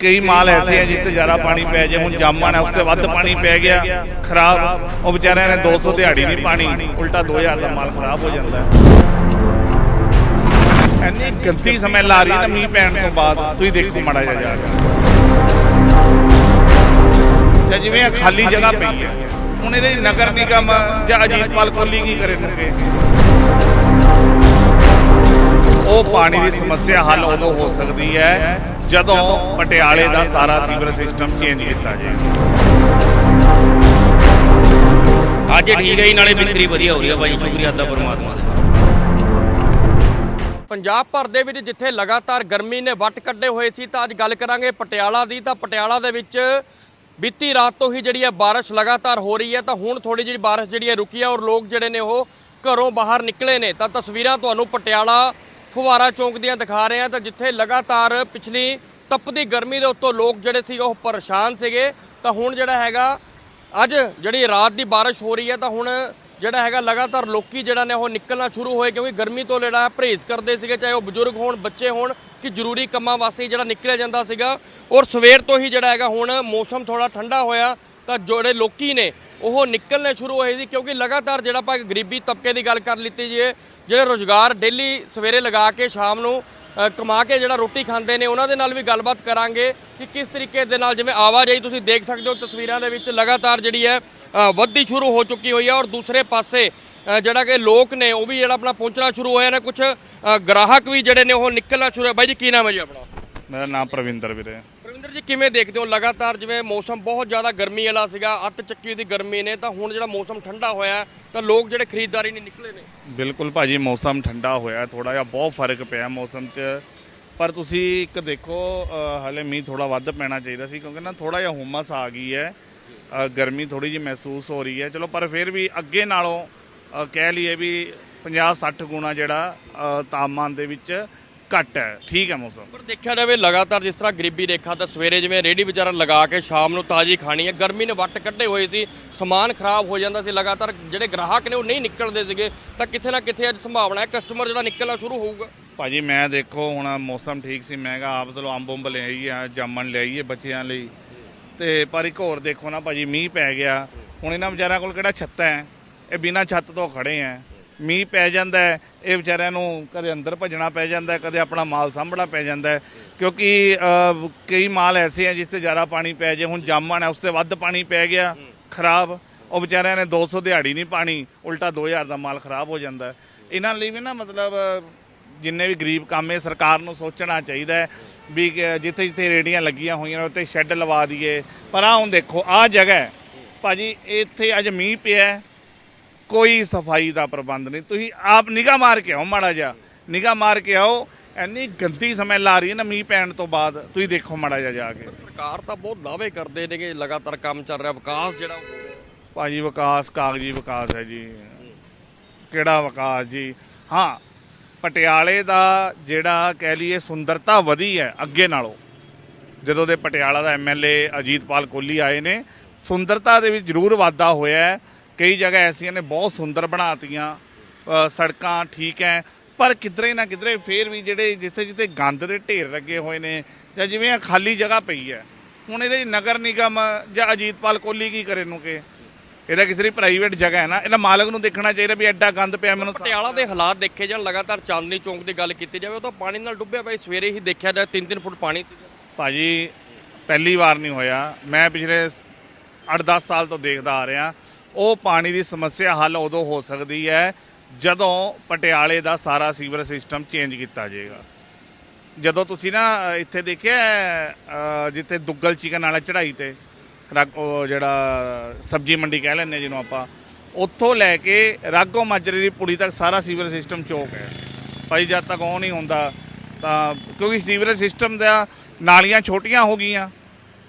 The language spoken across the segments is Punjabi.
ਕਈ ਮਾਲ ਐਸੇ ਹੈ ਜਿਸ ਤੇ ਜ਼ਿਆਦਾ ਪਾਣੀ ਪੈ ਜਾਏ ਹੁਣ ਜਾਮਣ ਹੈ ਉਸ ਤੇ ਵੱਧ ਪਾਣੀ ਪੈ ਗਿਆ ਖਰਾਬ। ਉਹ ਵਿਚਾਰਿਆਂ ਨੇ 200 ਦਿਹਾੜੀ ਨਹੀਂ ਪਾਣੀ ਉਲਟਾ 2000 ਦਾ ਮਾਲ ਖਰਾਬ ਹੋ ਜਾਂਦਾ ਹੈ। ਇੰਨੀ ਗੰਦੀ ਸਮੈਲ ਆ ਰਹੀ ਨਾ ਮੀਂਹ ਪੈਣ ਤੋਂ ਬਾਅਦ। ਤੁਸੀਂ ਦੇਖੋ ਮਾੜਾ ਜਿਹਾ ਜਾ ਕੇ ਜਾਂ ਜਿਵੇਂ ਖਾਲੀ ਜਗ੍ਹਾ ਪਈ ਹੈ। ਹੁਣ ਇਹਦੇ ਨਗਰ ਨਿਗਮ ਜਾਂ ਅਜੀਤਪਾਲ ਕੋਹਲੀ ਕੀ ਕਰਨਗੇ ਉਹ ਪਾਣੀ ਦੀ ਸਮੱਸਿਆ ਹੱਲ ਉਦੋਂ ਹੋ ਸਕਦੀ ਹੈ। ਜਦੋਂ ਪਟਿਆਲੇ ਦਾ ਸਾਰਾ ਸੀਵਰ ਸਿਸਟਮ ਚੇਂਜ ਕੀਤਾ ਜਾਏ ਅੱਜ ਠੀਕ ਹੈ ਜੀ ਨਾਲੇ ਬਿਕਰੀ ਵਧੀਆ ਹੋ ਰਹੀ ਹੈ ਭਾਈ ਸ਼ੁਕਰੀਆ ਅੱਦਾ ਪਰਮਾਤਮਾ ਦਾ। ਪੰਜਾਬ ਭਰ ਦੇ ਵਿੱਚ ਜਿੱਥੇ ਲਗਾਤਾਰ ਗਰਮੀ ਨੇ ਵੱਟ ਕੱਢੇ ਹੋਏ ਸੀ ਤਾਂ ਅੱਜ ਗੱਲ ਕਰਾਂਗੇ ਪਟਿਆਲਾ ਦੀ। ਤਾਂ ਪਟਿਆਲਾ ਦੇ ਵਿੱਚ ਬੀਤੀ ਰਾਤ ਤੋਂ ਹੀ ਜਿਹੜੀ ਹੈ ਬਾਰਿਸ਼ ਲਗਾਤਾਰ ਹੋ ਰਹੀ ਹੈ ਤਾਂ ਹੁਣ ਥੋੜੀ ਜਿਹੀ ਬਾਰਿਸ਼ ਜਿਹੜੀ ਹੈ ਰੁਕੀ ਹੈ ਔਰ ਲੋਕ ਜਿਹੜੇ ਨੇ ਉਹ ਘਰੋਂ ਬਾਹਰ ਨਿਕਲੇ ਨੇ। ਤਾਂ ਤਸਵੀਰਾਂ ਤੁਹਾਨੂੰ ਪਟਿਆਲਾ ਫੁਵਾਰਾ ਚੌਂਕ ਦੀਆਂ ਦਿਖਾ ਰਹੇ ਹਾਂ। ਤਾਂ ਜਿੱਥੇ ਲਗਾਤਾਰ ਪਿਛਲੀ ਤਪਦੀ ਗਰਮੀ ਦੇ ਉੱਤੋਂ ਲੋਕ ਜਿਹੜੇ ਸੀ ਉਹ ਪਰੇਸ਼ਾਨ ਸੀਗੇ। ਤਾਂ ਹੁਣ ਜਿਹੜਾ ਹੈਗਾ, ਅੱਜ ਜਿਹੜੀ ਰਾਤ ਦੀ ਬਾਰਿਸ਼ ਹੋ ਰਹੀ ਹੈ, ਤਾਂ ਹੁਣ ਜਿਹੜਾ ਹੈਗਾ ਲਗਾਤਾਰ ਲੋਕੀ ਜਿਹੜਾ ਨੇ ਉਹ ਨਿਕਲਣਾ ਸ਼ੁਰੂ ਹੋਏ, ਕਿਉਂਕਿ ਗਰਮੀ ਤੋਂ ਜਿਹੜਾ ਪਰਹੇਜ਼ ਕਰਦੇ ਸੀਗੇ, ਚਾਹੇ ਉਹ ਬਜ਼ੁਰਗ ਹੋਣ, ਬੱਚੇ ਹੋਣ, ਕਿ ਜ਼ਰੂਰੀ ਕੰਮਾਂ ਵਾਸਤੇ ਜਿਹੜਾ ਨਿਕਲਿਆ ਜਾਂਦਾ ਸੀਗਾ। ਔਰ ਸਵੇਰ ਤੋਂ ਹੀ ਜਿਹੜਾ ਹੈਗਾ ਹੁਣ ਮੌਸਮ ਥੋੜਾ ਠੰਡਾ ਹੋਇਆ, ਤਾਂ ਜਿਹੜੇ ਲੋਕੀ ਨੇ, ਉਹ ਨਿਕਲਣੇ ਸ਼ੁਰੂ ਹੋਏ ਸੀ, ਕਿਉਂਕਿ ਲਗਾਤਾਰ ਜਿਹੜਾ ਆਪਾਂ ਗਰੀਬੀ ਤਬਕੇ ਦੀ ਗੱਲ ਕਰ ਲਿੱਤੀ ਜੇ ਜਿਹੜੇ ਰੋਜ਼ਗਾਰ ਡੇਲੀ ਸਵੇਰੇ ਲਗਾ ਕੇ ਸ਼ਾਮ ਨੂੰ ਕਮਾ ਕੇ ਜਿਹੜਾ ਰੋਟੀ ਖਾਂਦੇ ਨੇ, ਉਹਨਾਂ ਦੇ ਨਾਲ ਵੀ ਗੱਲਬਾਤ ਕਰਾਂਗੇ ਕਿ ਕਿਸ ਤਰੀਕੇ ਦੇ ਨਾਲ ਜਿਵੇਂ ਆਵਾਜਾਈ ਤੁਸੀਂ ਦੇਖ ਸਕਦੇ ਹੋ, ਤਸਵੀਰਾਂ ਦੇ ਵਿੱਚ ਲਗਾਤਾਰ ਜਿਹੜੀ ਹੈ ਵੱਧਦੀ ਸ਼ੁਰੂ ਹੋ ਚੁੱਕੀ ਹੋਈ ਹੈ ਔਰ ਦੂਸਰੇ ਪਾਸੇ ਜਿਹੜਾ ਕਿ ਲੋਕ ਨੇ, ਉਹ ਵੀ ਜਿਹੜਾ ਆਪਣਾ ਪਹੁੰਚਣਾ ਸ਼ੁਰੂ ਹੋਇਆ ਨੇ ਕੁਝ ਗ੍ਰਾਹਕ ਵੀ ਜਿਹੜੇ ਨੇ ਉਹ ਨਿਕਲਣਾ ਸ਼ੁਰੂ ਹੋਇਆ ਬਾਈ ਜੀ, ਕੀ ਨਾਮ ਹੈ ਜੀ ਆਪਣਾ? ਮੇਰਾ ਨਾਮ ਪ੍ਰਵਿੰਦਰ ਵੀਰੇ। ਪ੍ਰਵਿੰਦਰ ਜੀ ਕਿਵੇਂ ਦੇਖਦੇ ਹੋ? ਲਗਾਤਾਰ ਜਿਵੇਂ ਮੌਸਮ ਬਹੁਤ ਜ਼ਿਆਦਾ ਗਰਮੀ ਵਾਲਾ ਸੀਗਾ ਅੱਤ ਚੱਕੀ ਦੀ ਗਰਮੀ ਨੇ ਤਾਂ ਹੁਣ ਜਿਹੜਾ ਮੌਸਮ ਠੰਡਾ ਹੋਇਆ ਤਾਂ ਲੋਕ ਜਿਹੜੇ ਖਰੀਦਦਾਰੀ ਨਹੀਂ ਨਿਕਲੇ ਨੇ। ਬਿਲਕੁਲ ਭਾਜੀ ਮੌਸਮ ਠੰਡਾ ਹੋਇਆ ਥੋੜਾ ਜਿਹਾ ਬਹੁਤ ਫ਼ਰਕ ਪਿਆ ਮੌਸਮ 'ਚ। ਪਰ ਤੁਸੀਂ ਇੱਕ ਦੇਖੋ ਅ, ਹਲੇ ਮੀਂਹ ਥੋੜਾ ਵੱਧ ਪੈਣਾ ਚਾਹੀਦਾ ਸੀ ਕਿਉਂਕਿ ਨਾ ਥੋੜਾ ਜਿਹਾ ਹੁਮਸ ਆ ਗਈ ਹੈ। ਗਰਮੀ ਥੋੜੀ ਜਿਹੀ ਮਹਿਸੂਸ ਹੋ ਰਹੀ ਹੈ। ਚਲੋ ਪਰ ਫਿਰ ਵੀ ਅੱਗੇ ਨਾਲੋਂ ਕਹਿ ਲਈਏ ਵੀ 50 60 ਗੁਣਾ ਜਿਹੜਾ ਤਾਪਮਾਨ ਦੇ ਵਿੱਚ ਘੱਟ ਹੈ। ਠੀਕ ਹੈ ਮੌਸਮ। ਪਰ ਦੇਖਿਆ ਜਾਵੇ ਲਗਾਤਾਰ ਜਿਸ ਤਰ੍ਹਾਂ ਗਰੀਬੀ ਰੇਖਾ ਤਾਂ ਸਵੇਰੇ ਜਿਵੇਂ ਰੇੜੀ ਵਿਚਾਰਾ ਲਗਾ ਕੇ ਸ਼ਾਮ ਨੂੰ ਤਾਜ਼ੀ ਖਾਣੀ ਹੈ ਗਰਮੀ ਨੇ ਵੱਟ ਕੱਢੇ ਹੋਏ ਸੀ ਸਮਾਨ ਖਰਾਬ ਹੋ ਜਾਂਦਾ ਸੀ ਲਗਾਤਾਰ ਜਿਹੜੇ ਗ੍ਰਾਹਕ ਨੇ ਉਹ ਨਹੀਂ ਨਿਕਲਦੇ ਸੀਗੇ ਤਾਂ ਕਿਤੇ ਨਾ ਕਿਤੇ ਅੱਜ ਸੰਭਾਵਨਾ ਹੈ ਕਸਟਮਰ ਜਿਹੜਾ ਨਿਕਲਣਾ ਸ਼ੁਰੂ ਹੋਊਗਾ। ਭਾਜੀ ਮੈਂ ਦੇਖੋ ਹੁਣ ਮੌਸਮ ਠੀਕ ਸੀ ਮੈਂ ਕਿਹਾ ਆਪ ਚਲੋ ਅੰਬ ਅੰਬ ਲੈ ਆਈ ਆ ਜਾਮਣ ਲੈ ਆਈਏ ਬੱਚਿਆਂ ਲਈ। ਤੇ ਪਰ ਇੱਕ ਹੋਰ ਦੇਖੋ ਨਾ ਭਾਜੀ ਮੀਂਹ ਪੈ ਗਿਆ। ਹੁਣ ਇਹਨਾਂ ਵਿਚਾਰਿਆਂ ਕੋਲ ਕਿਹੜਾ ਛੱਤ ਹੈ? ਇਹ ਬਿਨਾਂ ਛੱਤ ਤੋਂ ਖੜੇ ਆ ਮੀਂਹ ਪੈ ਜਾਂਦਾ ਹੈ, ਇਹ ਵਿਚਾਰਿਆਂ ਨੂੰ ਕਦੇ ਅੰਦਰ ਭੱਜਣਾ ਪੈ ਜਾਂਦਾ ਹੈ, ਕਦੇ ਆਪਣਾ ਮਾਲ ਸਾਂਭਣਾ ਪੈ ਜਾਂਦਾ ਹੈ। ਕਿਉਂਕਿ ਕਈ ਮਾਲ ਐਸੇ ਹੈ ਜਿਸ ਤੇ ਜ਼ਿਆਦਾ ਪਾਣੀ ਪੈ ਜਾਏ ਹੁਣ ਜਾਮਣ ਹੈ, ਉਸ ਤੇ ਵੱਧ ਪਾਣੀ ਪੈ ਗਿਆ, ਖਰਾਬ। ਉਹ ਵਿਚਾਰਿਆਂ ਨੇ 200 ਦਿਹਾੜੀ ਨਹੀਂ ਪਾਣੀ, ਉਲਟਾ 2000 ਦਾ ਮਾਲ ਖਰਾਬ ਹੋ ਜਾਂਦਾ ਇਹਨਾਂ ਲਈ ਵੀ ਨਾ ਮਤਲਬ, ਜਿੰਨੇ ਵੀ ਗਰੀਬ ਕੰਮ ਹੈ, ਸਰਕਾਰ ਨੂੰ ਸੋਚਣਾ ਚਾਹੀਦਾ ਹੈ ਵੀ ਜਿੱਥੇ ਜਿੱਥੇ ਰੇੜੀਆਂ ਲੱਗੀਆਂ ਹੋਈਆਂ ਨੇ ਉੱਤੇ ਸ਼ੈੱਡ ਲਵਾ ਦਈਏ। ਪਰ ਆ ਹੁਣ ਦੇਖੋ ਆ ਜਗ੍ਹਾ ਹੈ। ਭਾਜੀ, ਇੱਥੇ ਅੱਜ ਮੀਂਹ ਪਿਆ ਕੋਈ ਸਫ਼ਾਈ ਦਾ ਪ੍ਰਬੰਧ ਨਹੀਂ। ਤੁਸੀਂ ਆਪ ਨਿਗਾਹ ਮਾਰ ਕੇ ਆਓ ਮਾੜਾ ਜਿਹਾ। ਨਿਗਾਹ ਮਾਰ ਕੇ ਆਓ ਇੰਨੀ ਗੰਦੀ ਸਮੈਲ ਆ ਰਹੀ ਹੈ ਨਾ ਮੀਂਹ ਪੈਣ ਤੋਂ ਬਾਅਦ ਤੁਸੀਂ ਦੇਖੋ ਮਾੜਾ ਜਿਹਾ ਜਾ ਕੇ। ਸਰਕਾਰ ਤਾਂ ਬਹੁਤ ਦਾਅਵੇ ਕਰਦੇ ਨੇ ਕਿ ਲਗਾਤਾਰ ਕੰਮ ਚੱਲ ਰਿਹਾ ਵਿਕਾਸ ਜਿਹੜਾ ਉਹ ਹੋ ਰਿਹਾ। ਭਾਜੀ ਵਿਕਾਸ ਕਾਗਜੀ ਵਿਕਾਸ ਹੈ ਜੀ। ਕਿਹੜਾ ਵਿਕਾਸ ਜੀ? ਹਾਂ ਪਟਿਆਲੇ ਦਾ ਜਿਹੜਾ ਕਹਿ ਲਈਏ ਸੁੰਦਰਤਾ ਵਧੀ ਹੈ ਅੱਗੇ ਨਾਲੋਂ। ਜਦੋਂ ਦੇ ਪਟਿਆਲਾ ਦਾ ਐਮਐਲਏ ਅਜੀਤਪਾਲ ਕੋਹਲੀ ਆਏ ਨੇ ਸੁੰਦਰਤਾ ਦੇ ਵਿੱਚ ਜ਼ਰੂਰ ਵਾਧਾ ਹੋਇਆ ਹੈ। ਕਈ ਜਗ੍ਹਾ ਐਸੀਆਂ ਨੇ ਬਹੁਤ ਸੁੰਦਰ ਬਣਾਤੀਆਂ ਸੜਕਾਂ ਠੀਕ ਹੈ ਪਰ ਕਿਧਰੇ ਨਾ ਕਿਧਰੇ ਫੇਰ ਵੀ ਜਿਹੜੇ ਜਿੱਥੇ ਜਿੱਥੇ ਗੰਦ ਦੇ ਢੇਰ ਲੱਗੇ ਹੋਏ ਨੇ ਜਾਂ ਜਿਵੇਂ ਇਹ ਖਾਲੀ ਜਗ੍ਹਾ ਪਈ ਹੈ ਹੁਣ ਇਹਦੇ ਨਗਰ ਨਿਗਮ ਜਾਂ ਅਜੀਤਪਾਲ ਕੋਹਲੀ ਕੀ ਕਰੇ ਨੂੰ ਕਿ ਇਹਦਾ ਕਿਸੇ ਦੀ ਪ੍ਰਾਈਵੇਟ ਜਗ੍ਹਾ ਹੈ ਨਾ ਇਹਦਾ ਮਾਲਕ ਨੂੰ ਦੇਖਣਾ ਚਾਹੀਦਾ ਵੀ ਐਡਾ ਗੰਦ ਪਿਆ ਮੈਨੂੰ ਪਟਿਆਲਾ ਦੇ ਹਾਲਾਤ ਦੇਖੇ ਜਾਣ ਲਗਾਤਾਰ ਚਾਂਦਨੀ ਚੌਂਕ ਦੀ ਗੱਲ ਕੀਤੀ ਜਾਵੇ ਉਹ ਤਾਂ ਪਾਣੀ ਨਾਲ ਡੁੱਬਿਆ ਸੀ। ਸਵੇਰੇ ਹੀ ਦੇਖਿਆ ਜਾਏ 3-3 ਫੁੱਟ ਪਾਣੀ ਭਾਜੀ ਪਹਿਲੀ ਵਾਰ ਨਹੀਂ ਹੋਇਆ ਮੈਂ ਪਿਛਲੇ 8-10 ਸਾਲ ਤੋਂ ਦੇਖਦਾ ਆ ਰਿਹਾ ਉਹ ਪਾਣੀ ਦੀ ਸਮੱਸਿਆ ਹੱਲ ਉਦੋਂ ਹੋ ਸਕਦੀ ਹੈ ਜਦੋਂ ਪਟਿਆਲੇ ਦਾ ਸਾਰਾ ਸੀਵਰ ਸਿਸਟਮ ਚੇਂਜ ਕੀਤਾ ਜਾਏਗਾ। ਜਦੋਂ ਤੁਸੀਂ ਨਾ ਇੱਥੇ ਦੇਖਿਆ ਜਿੱਥੇ ਦੁੱਗਲ ਚਿਕਨ ਵਾਲਾ ਚੜਾਈ ਤੇ ਉਹ ਜਿਹੜਾ ਸਬਜੀ ਮੰਡੀ ਕਹਿ ਲੈਂਦੇ ਜਿਹਨੂੰ ਆਪਾਂ ਉੱਥੋਂ ਲੈ ਕੇ ਰਾਗੋ ਮਾਜਰੇ ਦੀ ਪੁੜੀ ਤੱਕ ਸਾਰਾ ਸੀਵਰ ਸਿਸਟਮ ਚੌਕ ਹੈ। ਭਾਈ ਜਦ ਤੱਕ ਉਹ ਨਹੀਂ ਹੁੰਦਾ ਤਾਂ ਕਿਉਂਕਿ ਸੀਵਰ ਸਿਸਟਮ ਦਾ ਨਾਲੀਆਂ ਛੋਟੀਆਂ ਹੋ ਗਈਆਂ।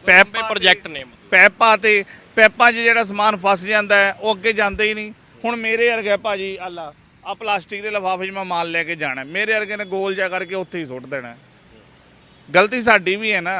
ਪੈਪਾਂ ਪ੍ਰੋਜੈਕਟ ਨੇ। ਪੈਪਾਂ ਤੇ ਪੈਪਾਂ 'ਚ ਜਿਹੜਾ ਸਮਾਨ ਫਸ ਜਾਂਦਾ ਹੈ ਉਹ ਅੱਗੇ ਜਾਂਦਾ ਹੀ ਨਹੀਂ। ਹੁਣ ਮੇਰੇ ਵਰਗਾ ਭਾਜੀ ਆਲਾ ਆ ਪਲਾਸਟਿਕ ਦੇ ਲਿਫਾਫੇ 'ਚ ਮੈਂ ਮਾਲ ਲੈ ਕੇ ਜਾਣਾ। ਮੇਰੇ ਵਰਗੇ ਨੇ ਗੋਲ ਜਾ ਕਰਕੇ ਉੱਥੇ ਹੀ ਸੁੱਟ ਦੇਣਾ। ਗਲਤੀ ਸਾਡੀ ਵੀ ਹੈ ਨਾ।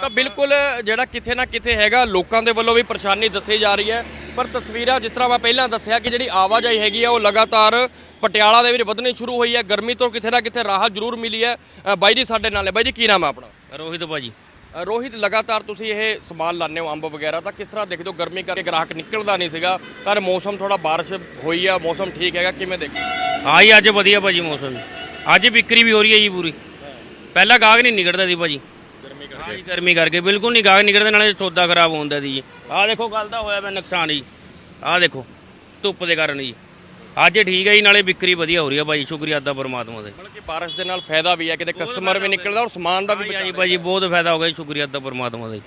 ਤਾਂ ਬਿਲਕੁਲ ਜਿਹੜਾ ਕਿਤੇ ਨਾ ਕਿਤੇ ਹੈਗਾ ਲੋਕਾਂ ਦੇ ਵੱਲੋਂ ਵੀ ਪਰੇਸ਼ਾਨੀ ਦੱਸੀ ਜਾ ਰਹੀ ਹੈ। ਪਰ ਤਸਵੀਰਾਂ ਜਿਸ ਤਰ੍ਹਾਂ ਮੈਂ ਪਹਿਲਾਂ ਦੱਸਿਆ ਕਿ ਜਿਹੜੀ ਆਵਾਜਾਈ ਹੈਗੀ ਆ ਉਹ ਲਗਾਤਾਰ ਪਟਿਆਲਾ ਦੇ ਵਿੱਚ ਵਧਣੀ ਸ਼ੁਰੂ ਹੋਈ ਹੈ। ਗਰਮੀ ਤੋਂ ਕਿਤੇ ਨਾ ਕਿਤੇ ਰਾਹਤ ਜ਼ਰੂਰ ਮਿਲੀ ਹੈ। ਬਾਈ ਜੀ ਸਾਡੇ ਨਾਲ ਹੈ। ਬਾਈ ਜੀ ਕੀ ਨਾਮ ਹੈ ਆਪਣਾ? ਰੋਹਿਤ ਭਾਜੀ। ਰੋਹਿਤ ਲਗਾਤਾਰ ਤੁਸੀਂ ਇਹ ਸਮਾਨ ਲਾਉਂਦੇ ਹੋ ਅੰਬ ਵਗੈਰਾ ਤਾਂ ਕਿਸ ਤਰ੍ਹਾਂ ਦੇਖਦੇ ਹੋ ਗਰਮੀ ਕਰਕੇ ਗ੍ਰਾਹਕ ਨਿਕਲਦਾ ਨਹੀਂ ਸੀਗਾ ਪਰ ਮੌਸਮ ਥੋੜਾ ਬਾਰਿਸ਼ ਹੋਈ ਆ ਮੌਸਮ ਠੀਕ ਹੈਗਾ ਕਿਵੇਂ ਦੇਖਦੇ ਹਾਂ? ਜੀ ਅੱਜ ਵਧੀਆ ਭਾਜੀ ਮੌਸਮ। ਅੱਜ ਵਿਕਰੀ ਵੀ ਹੋ ਰਹੀ ਹੈ ਜੀ ਪੂਰੀ। ਪਹਿਲਾਂ ਗਾਹਕ ਨਹੀਂ ਨਿਕਲਦਾ ਸੀ ਭਾਜੀ। ਗਰਮੀ ਕਰਕੇ। ਹਾਂ ਜੀ ਗਰਮੀ ਕਰਕੇ। ਬਿਲਕੁਲ ਨਹੀਂ ਗਾਹਕ ਨਿਕਲਦੇ ਨਾਲੇ ਸੌਦਾ ਖਰਾਬ ਹੁੰਦਾ ਸੀ ਜੀ। ਆਹ ਦੇਖੋ ਗੱਲ ਦਾ ਹੋਇਆ ਮੈਂ ਨੁਕਸਾਨ ਜੀ। ਆਹ ਦੇਖੋ ਧੁੱਪ ਦੇ ਕਾਰਨ ਜੀ। ਅੱਜ ਠੀਕ ਹੈ ਜੀ ਨਾਲੇ ਵਿਕਰੀ ਵਧੀਆ ਹੋ ਰਹੀ ਹੈ ਭਾਜੀ ਸ਼ੁਕਰੀਆ ਅੱਦਾ ਪਰਮਾਤਮਾ ਦਾ। ਮਤਲਬ ਕਿ ਬਾਰਿਸ਼ ਦੇ ਨਾਲ ਫਾਇਦਾ ਵੀ ਹੈ ਕਿਤੇ ਕਸਟਮਰ ਵੀ ਨਿਕਲਦਾ ਔਰ ਸਮਾਨ ਦਾ ਵੀ ਹਾਂ ਜੀ ਭਾਜੀ ਬਹੁਤ ਫਾਇਦਾ ਹੋ ਗਿਆ ਜੀ ਸ਼ੁਕਰੀਆ ਅੱਦਾ ਪਰਮਾਤਮਾ ਦਾ ਜੀ।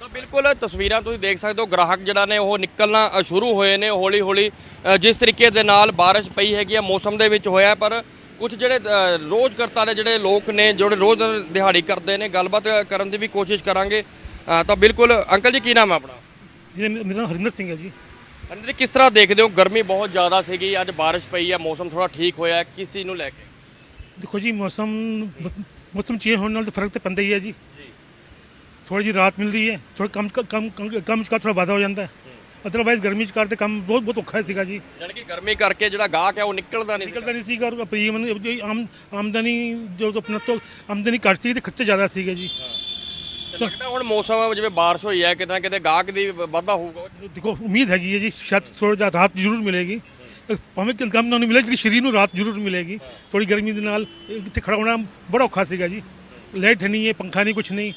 ਤਾਂ ਬਿਲਕੁਲ ਤਸਵੀਰਾਂ ਤੁਸੀਂ ਦੇਖ ਸਕਦੇ ਹੋ ਗ੍ਰਾਹਕ ਜਿਹੜਾ ਨੇ ਉਹ ਨਿਕਲਣਾ ਸ਼ੁਰੂ ਹੋਏ ਨੇ ਹੌਲੀ ਹੌਲੀ ਜਿਸ ਤਰੀਕੇ ਦੇ ਨਾਲ ਬਾਰਿਸ਼ ਪਈ ਹੈਗੀ ਆ ਮੌਸਮ ਦੇ ਵਿੱਚ ਹੋਇਆ ਪਰ ਕੁਝ ਜਿਹੜੇ ਰੋਜ਼ ਕਰਤਾ ਨੇ ਜਿਹੜੇ ਲੋਕ ਨੇ ਜਿਹੜੇ ਰੋਜ਼ ਦਿਹਾੜੀ ਕਰਦੇ ਨੇ ਗੱਲਬਾਤ ਕਰਨ ਦੀ ਵੀ ਕੋਸ਼ਿਸ਼ ਕਰਾਂਗੇ। ਤਾਂ ਬਿਲਕੁਲ ਅੰਕਲ ਜੀ ਕੀ ਨਾਮ ਹੈ ਆਪਣਾ? ਮੇਰਾ ਨਾਮ ਹਰਿੰਦਰ ਸਿੰਘ ਹੈ ਜੀ। ਜੀ ਕਿਸ ਤਰ੍ਹਾਂ ਦੇਖਦੇ ਹੋ? ਗਰਮੀ ਬਹੁਤ ਜ਼ਿਆਦਾ ਸੀਗੀ ਅੱਜ ਬਾਰਿਸ਼ ਪਈ ਹੈ ਮੌਸਮ ਥੋੜਾ ਠੀਕ ਹੋਇਆ ਹੈ। ਕਿਸ ਚੀਜ਼ ਨੂੰ ਲੈ ਕੇ? ਦੇਖੋ ਜੀ ਮੌਸਮ ਮੌਸਮ ਚੇਂਜ ਹੋਣ ਨਾਲ ਤਾਂ ਫ਼ਰਕ ਤਾਂ ਪੈਂਦਾ ਹੀ ਹੈ ਜੀ। ਥੋੜੀ ਜੀ ਰਾਤ ਮਿਲਦੀ ਹੈ ਥੋੜਾ ਕਮ ਕਮ ਕਮ ਚ ਥੋੜਾ ਵਾਧਾ ਹੋ ਜਾਂਦਾ ਹੈ। ਅਦਰਵਾਈਜ਼ ਗਰਮੀ ਚ ਕਰਦੇ ਕੰਮ ਬਹੁਤ ਬਹੁਤ ਔਖਾ ਸੀਗਾ ਜੀ। ਜਾਣੀ ਕਿ ਗਰਮੀ ਕਰਕੇ ਜਿਹੜਾ ਗਾਹਕ ਹੈ ਉਹ ਨਿਕਲਦਾ ਨਹੀਂ ਨਿਕਲਦਾ ਨਹੀਂ ਸੀਗਾ ਔਰ ਆਮਦਨੀ ਜੋ ਆਪਣਾ ਤੋਂ ਆਮਦਨੀ ਘੱਟ ਸੀ ਤੇ ਖਰਚੇ ਜ਼ਿਆਦਾ ਸੀਗੇ ਜੀ। ਲੱਗਦਾ ਹੁਣ ਮੌਸਮ ਜਿਵੇਂ ਬਾਰਿਸ਼ ਹੋਈ ਹੈ ਕਿਤੇ ਨਾ ਕਿਤੇ ਗਾਹਕ ਦੀ ਵਾਧਾ ਹੋਊਗਾ। ਦੇਖੋ ਉਮੀਦ ਹੈਗੀ ਹੈ ਜੀ ਸ਼ਾਇਦ ਥੋੜਾ ਜਿਹਾ ਰਾਤ ਜ਼ਰੂਰ ਮਿਲੇਗੀ। ਭਾਵੇਂ ਕਿ ਕੰਮ ਨਾ ਮਿਲੇ ਲੇਕਿਨ ਸਰੀਰ ਨੂੰ ਰਾਤ ਜ਼ਰੂਰ ਮਿਲੇਗੀ। ਥੋੜੀ ਗਰਮੀ ਦੇ ਨਾਲ ਇੱਥੇ ਖੜਾ ਹੋਣਾ ਬੜਾ ਔਖਾ ਸੀਗਾ ਜੀ। ਲਾਈਟ ਨਹੀਂ ਹੈ ਪੰਖਾ ਨਹੀਂ ਕੁਛ ਨਹੀਂ।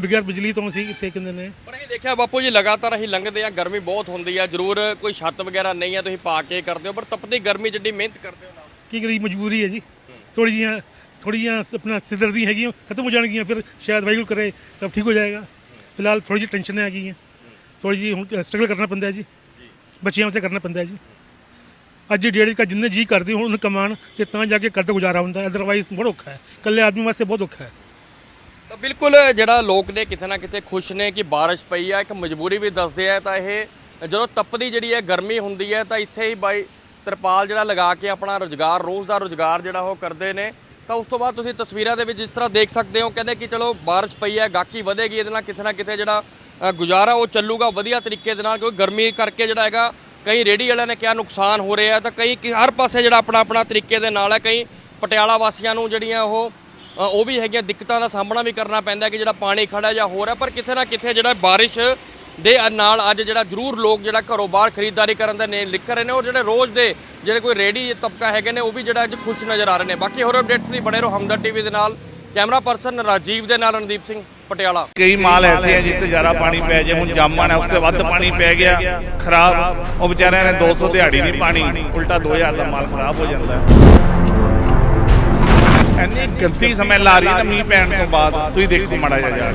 ਬਗੈਰ ਬਿਜਲੀ ਤੋਂ ਅਸੀਂ ਇੱਥੇ ਕਹਿੰਦੇ ਨੇ। ਪਰ ਅਸੀਂ ਦੇਖਿਆ ਬਾਪੂ ਜੀ ਲਗਾਤਾਰ ਅਸੀਂ ਲੰਘਦੇ ਆ ਗਰਮੀ ਬਹੁਤ ਹੁੰਦੀ ਆ। ਜ਼ਰੂਰ ਕੋਈ ਛੱਤ ਵਗੈਰਾ ਨਹੀਂ ਆ ਤੁਸੀਂ ਪਾ ਕੇ ਕਰਦੇ ਹੋ ਪਰ ਤਪਦੀ ਗਰਮੀ ਜਿੱਡੀ ਮਿਹਨਤ ਕਰਦੇ ਹੋ ਨਾਲ। ਕੀ ਕਰੀ ਮਜਬੂਰੀ ਹੈ ਜੀ। ਥੋੜੀ ਜੀਆਂ ਥੋੜੀ ਜੀਆਂ ਆਪਣਾ ਸਿਦਰਦੀ ਹੈਗੀਆਂ, ਖਤਮ ਹੋ ਜਾਣਗੀਆਂ, ਫਿਰ ਸ਼ਾਇਦ ਵਾਹਿਗੁਰੂ ਕਰੇ, ਸਭ ਠੀਕ ਹੋ ਜਾਏਗਾ। ਫਿਲਹਾਲ ਥੋੜੀ ਜਿਹੀ ਟੈਨਸ਼ਨ ਹੈ ਥੋੜੀ ਜੀ ਹੁਣ ਸਟਰਗਲ ਕਰਨਾ ਪੈਂਦਾ ਜੀ। ਬੱਚਿਆਂ ਵਾਸਤੇ ਕਰਨਾ ਪੈਂਦਾ ਜੀ। ਅੱਜ ਦੀ ਡੇਢ ਕਾ ਜਿੰਨੇ ਜੀ ਕਰਦੇ ਹੁਣ ਕਮਾਣ ਤੇ ਤਾਂ ਜਾ ਕੇ ਕਰਦਾ ਗੁਜ਼ਾਰਾ ਹੁੰਦਾ ਅਦਰਵਾਈਜ਼ ਬਹੁਤ ਔਖਾ ਹੈ। ਇਕੱਲੇ ਆਦਮੀ ਵਾਸਤੇ ਬਹੁਤ ਔਖਾ ਹੈ। ਤਾਂ ਬਿਲਕੁਲ ਜਿਹੜਾ ਲੋਕ ਨੇ ਕਿਤੇ ਨਾ ਕਿਤੇ ਖੁਸ਼ ਨੇ ਕਿ ਬਾਰਿਸ਼ ਪਈ ਆ, ਇੱਕ ਮਜਬੂਰੀ ਵੀ ਦੱਸਦੇ ਆ, ਤਾਂ ਇਹ ਜਦੋਂ ਤਪਦੀ ਜਿਹੜੀ ਹੈ, ਗਰਮੀ ਹੁੰਦੀ ਹੈ, ਤਾਂ ਇੱਥੇ ਹੀ ਬਾਈ ਤਰਪਾਲ ਜਿਹੜਾ ਲਗਾ ਕੇ ਆਪਣਾ ਰੋਜ਼ਗਾਰ, ਰੋਜ਼ ਦਾ ਰੋਜ਼ਗਾਰ ਜਿਹੜਾ ਉਹ ਕਰਦੇ ਨੇ। ਤਾਂ ਉਸ ਤੋਂ ਬਾਅਦ ਤੁਸੀਂ ਤਸਵੀਰਾਂ ਦੇ ਵਿੱਚ ਜਿਸ ਤਰ੍ਹਾਂ ਦੇਖ ਸਕਦੇ ਹੋ, ਕਹਿੰਦੇ ਕਿ ਚਲੋ ਬਾਰਿਸ਼ ਪਈ ਹੈ ਗਾਕੀ ਵਧੇਗੀ, ਇਹਦੇ ਨਾਲ ਕਿਤੇ ਨਾ ਕਿਤੇ ਜਿਹੜਾ ਗੁਜ਼ਾਰਾ ਉਹ ਚੱਲੂਗਾ ਵਧੀਆ ਤਰੀਕੇ ਦੇ ਨਾਲ, ਕਿਉਂਕਿ ਗਰਮੀ ਕਰਕੇ ਜਿਹੜਾ ਹੈਗਾ, ਕਈ ਰੇੜੀ ਵਾਲਿਆਂ ਨੇ ਕਿਹਾ ਨੁਕਸਾਨ ਹੋ ਰਿਹਾ ਤਾਂ ਕਈ ਕਿ ਹਰ ਪਾਸੇ ਜਿਹੜਾ ਆਪਣਾ ਆਪਣਾ ਤਰੀਕੇ ਦੇ ਨਾਲ ਹੈ, ਕਈ ਪਟਿਆਲਾ ਵਾਸੀਆਂ ਨੂੰ ਜਿਹੜੀਆਂ ਉਹ ਉਹ ਵੀ ਹੈਗੀਆਂ ਦਿੱਕਤਾਂ ਦਾ ਸਾਹਮਣਾ ਵੀ ਕਰਨਾ ਪੈਂਦਾ ਕਿ ਜਿਹੜਾ ਪਾਣੀ ਖੜਾ ਜਾਂ ਹੋਰ ਹੈ, ਪਰ ਕਿਤੇ ਨਾ ਕਿਤੇ ਜਿਹੜਾ ਬਾਰਿਸ਼ ਦੇ ਨਾਲ ਅੱਜ ਜਿਹੜਾ ਜ਼ਰੂਰ ਲੋਕ ਜਿਹੜਾ ਘਰੋਂ ਬਾਹਰ ਖਰੀਦਦਾਰੀ ਕਰਨ ਦੇ ਨੇ ਲਿਖ ਰਹੇ ਨੇ, ਔਰ ਜਿਹੜੇ ਰੋਜ਼ ਦੇ ਜਿਹੜੇ ਕੋਈ ਰੇੜੀ ਤਬਕਾ ਹੈਗੇ ਨੇ, ਉਹ ਵੀ ਜਿਹੜਾ ਅੱਜ ਖੁਸ਼ ਨਜ਼ਰ ਆ ਰਹੇ ਨੇ। ਬਾਕੀ ਹੋਰ ਅਪਡੇਟਸ ਲਈ ਬਣੇ ਰਹੋ ਹਮਦਰ ਟੀਵੀ ਦੇ ਨਾਲ। ਕੈਮਰਾ ਪਰਸਨ ਰਾਜੀਵ ਦੇ ਨਾਲ ਰਣਦੀਪ ਸਿੰਘ ਪਟਿਆਲਾ। ਕਈ ਮਾਲ ਐਸੇ ਹੈ ਜਿਸ ਤੇ ਜ਼ਿਆਦਾ ਪਾਣੀ ਪੈ ਜਾਏ, ਹੁਣ ਜਾਮਣ ਹੈ ਉਸ ਤੇ ਵੱਧ ਪਾਣੀ ਪੈ ਗਿਆ, ਖਰਾਬ। ਉਹ ਵਿਚਾਰਿਆਂ ਨੇ 200 ਦਿਹਾੜੀ ਨਹੀਂ ਪਾਣੀ, ਉਲਟਾ 2000 ਦਾ ਮਾਲ ਖਰਾਬ ਹੋ ਜਾਂਦਾ। ਹੈ ਇੰਨੀ ਗੰਦੀ ਸਮੈਲ ਆ ਰਹੀ ਨਾ ਮੀਂਹ ਪੈਣ ਤੋਂ ਬਾਅਦ। ਤੁਸੀਂ ਦੇਖੋ ਮਾੜਾ ਜਿਹਾ ਜਾ